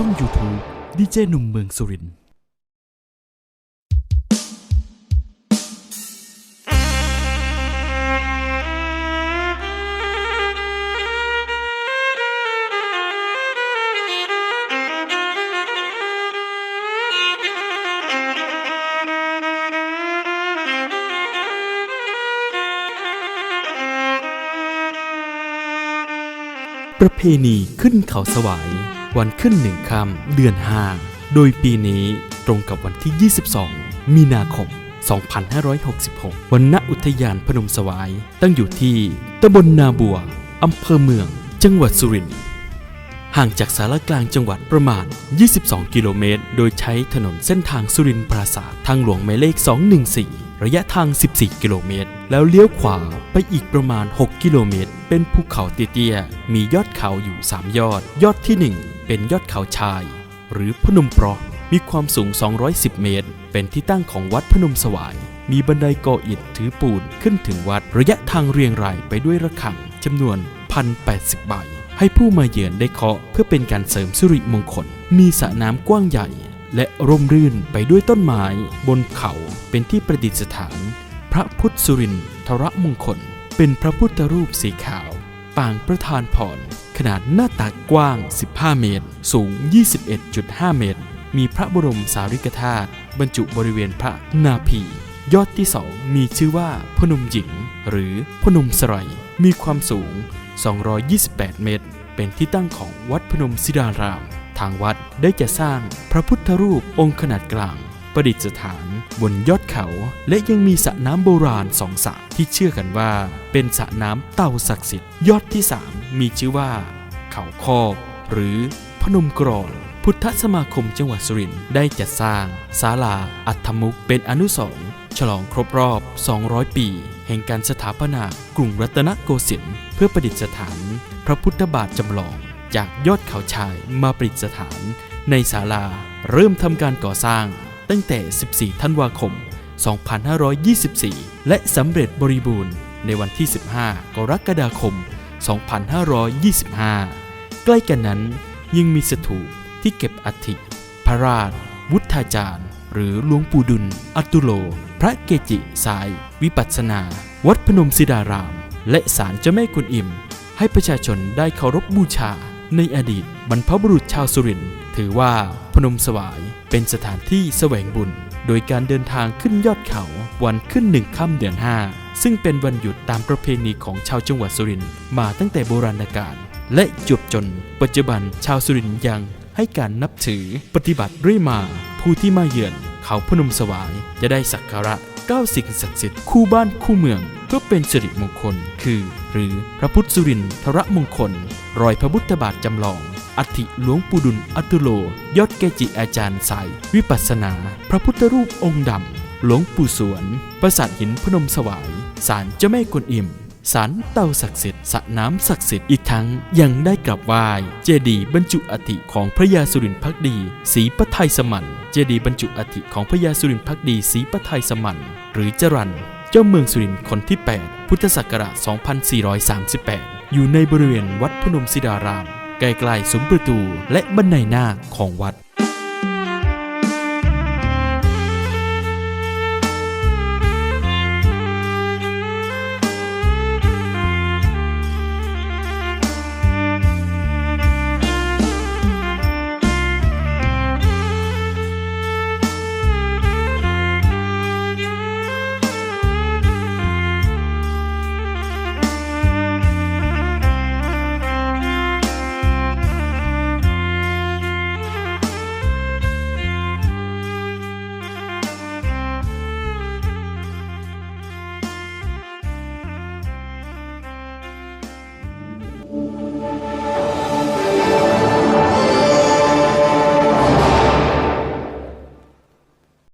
ช่อง YouTube ดีเจหนุ่มเมืองสุรินทร์ประเพณีขึ้นเขาสวาย วันขึ้นหนึ่งค่ำเดือนห้าโดยปีนี้ตรงกับวันที่ 22 มีนาคม 2566 วันณอุทยานพนมสวาย ตั้งอยู่ที่ตำบลนาบัวอำเภอเมือง จังหวัดสุรินทร์ ห่างจากสารกลางจังหวัดประมาณ 22 กิโลเมตร โดยใช้ถนนเส้นทางสุรินทร์ปราสาททางหลวงหมายเลข 214 ระยะทาง 14 กิโลเมตร แล้วเลี้ยวขวาไปอีกประมาณ 6 กิโลเมตร เป็นภูเขาเตี้ยๆ มียอดเขาอยู่ 3 ยอด ยอดที่ 1 เป็นยอดเขาชาย หรือพนมเปราะมีความสูง 210 เมตร เป็นที่ตั้งของวัดพนมสวาย มีบันไดก่ออิฐถือปูนขึ้นถึงวัด ระยะทางเรียงรายไปด้วยระฆังจำนวน 1,080 ใบ ให้ผู้มาเยือนได้เคาะเพื่อเป็นการเสริมสิริมงคล มีสระน้ำกว้างใหญ่ และร่มรื่นไปด้วยต้นไม้ บนเขาเป็นที่ประดิษฐาน พระพุทธสุรินทรมงคล เป็นพระพุทธรูปสีขาว ปางประธานพรขนาดหน้าตักกว้าง 15 เมตร สูง 21.5 เมตร มีพระบรมสารีริกธาตุบรรจุบริเวณพระนาภียอดที่สองมีชื่อว่าพนมหญิง หรือพนมสไรมีความสูง 228 เมตร เป็นที่ตั้งของวัดพนมศิดาราม ทางวัดได้จะสร้างพระพุทธรูปองค์ขนาดกลาง ประดิษฐานบนยอดเขา และยังมีสระน้ำโบราณสองสระที่เชื่อกันว่า เป็นสระน้ำเต่าศักดิ์สิทธิ์ยอดที่3มีชื่อว่า เขาคอกหรือพนมกรอนพุทธสมาคมจังหวัดสุรินทร์ได้จัดสร้างศาลาอัฐมุกเป็นอนุสรณ์ฉลองครบรอบ 200 ปี แห่งการสถาปนากรุงรัตนโกสินทร์เพื่อประดิษฐาน พระพุทธบาทจำลอง จากยอดเขาชายมาประดิษฐาน ในศาลาเริ่มทำการก่อสร้าง ตั้งแต่ 14 ธันวาคม 2524 และสำเร็จบริบูรณ์ในวันที่ 15 กรกฎาคม 2525 ใกล้กันนั้นยังมีสถูปที่เก็บอัฐิพระราช วุฒาจารย์ หรือหลวงปู่ดุล อัตุโล พระเกจิสาย วิปัสสนา วัดพนมศิดาราม และศาลเจ้าแม่กุนอิม ให้ประชาชนได้เคารพบูชา ในอดีตบรรพบุรุษชาวสุรินทร์ถือว่าพนมสวายเป็นสถานที่แสวงบุญ โดยการเดินทางขึ้นยอดเขาวันขึ้นหนึ่งค่ำเดือนห้าซึ่งเป็นวันหยุดตามประเพณีของชาวจังหวัดสุรินทร์มาตั้งแต่โบราณกาลและจวบจน ปัจจุบันชาวสุรินทร์ยังให้การนับถือปฏิบัติเรื่อยมาผู้ที่มาเยือนเขาพนมสวายจะได้สักการะ เก้าสิ่งศักดิ์สิทธิ์คู่บ้านคู่เมือง เพื่อเป็นสิริมงคล คือ หรือพระพุทธสุรินทรมงคล รอยพระพุทธบาทจำลอง อัฐิหลวงปู่ดุลอัตุโล ยอดเกจิอาจารย์สาย วิปัสนา พระพุทธรูปองค์ดำหลวงปู่สวน ประสาทหินพนมสวาย ศาลเจ้าแม่กวนอิม ศาลเต่าศักดิ์สิทธิ์สระน้ำศักดิ์สิทธิ์อีกทั้งยังได้กราบไหว้เจดีย์บรรจุอัฐิของพระยาสุรินทร์พักดีศรีปไทยสมันเจดีย์บรรจุอัฐิของพระยาสุรินทร์พักดีศรีปไทยสมันหรือจรันเจ้าเมืองสุรินทร์คนที่ 8 พุทธศักราช 2438 อยู่ในบริเวณวัดพนมศิดารามใกล้ๆซุ้มประตูและบันไดหน้าของวัด เ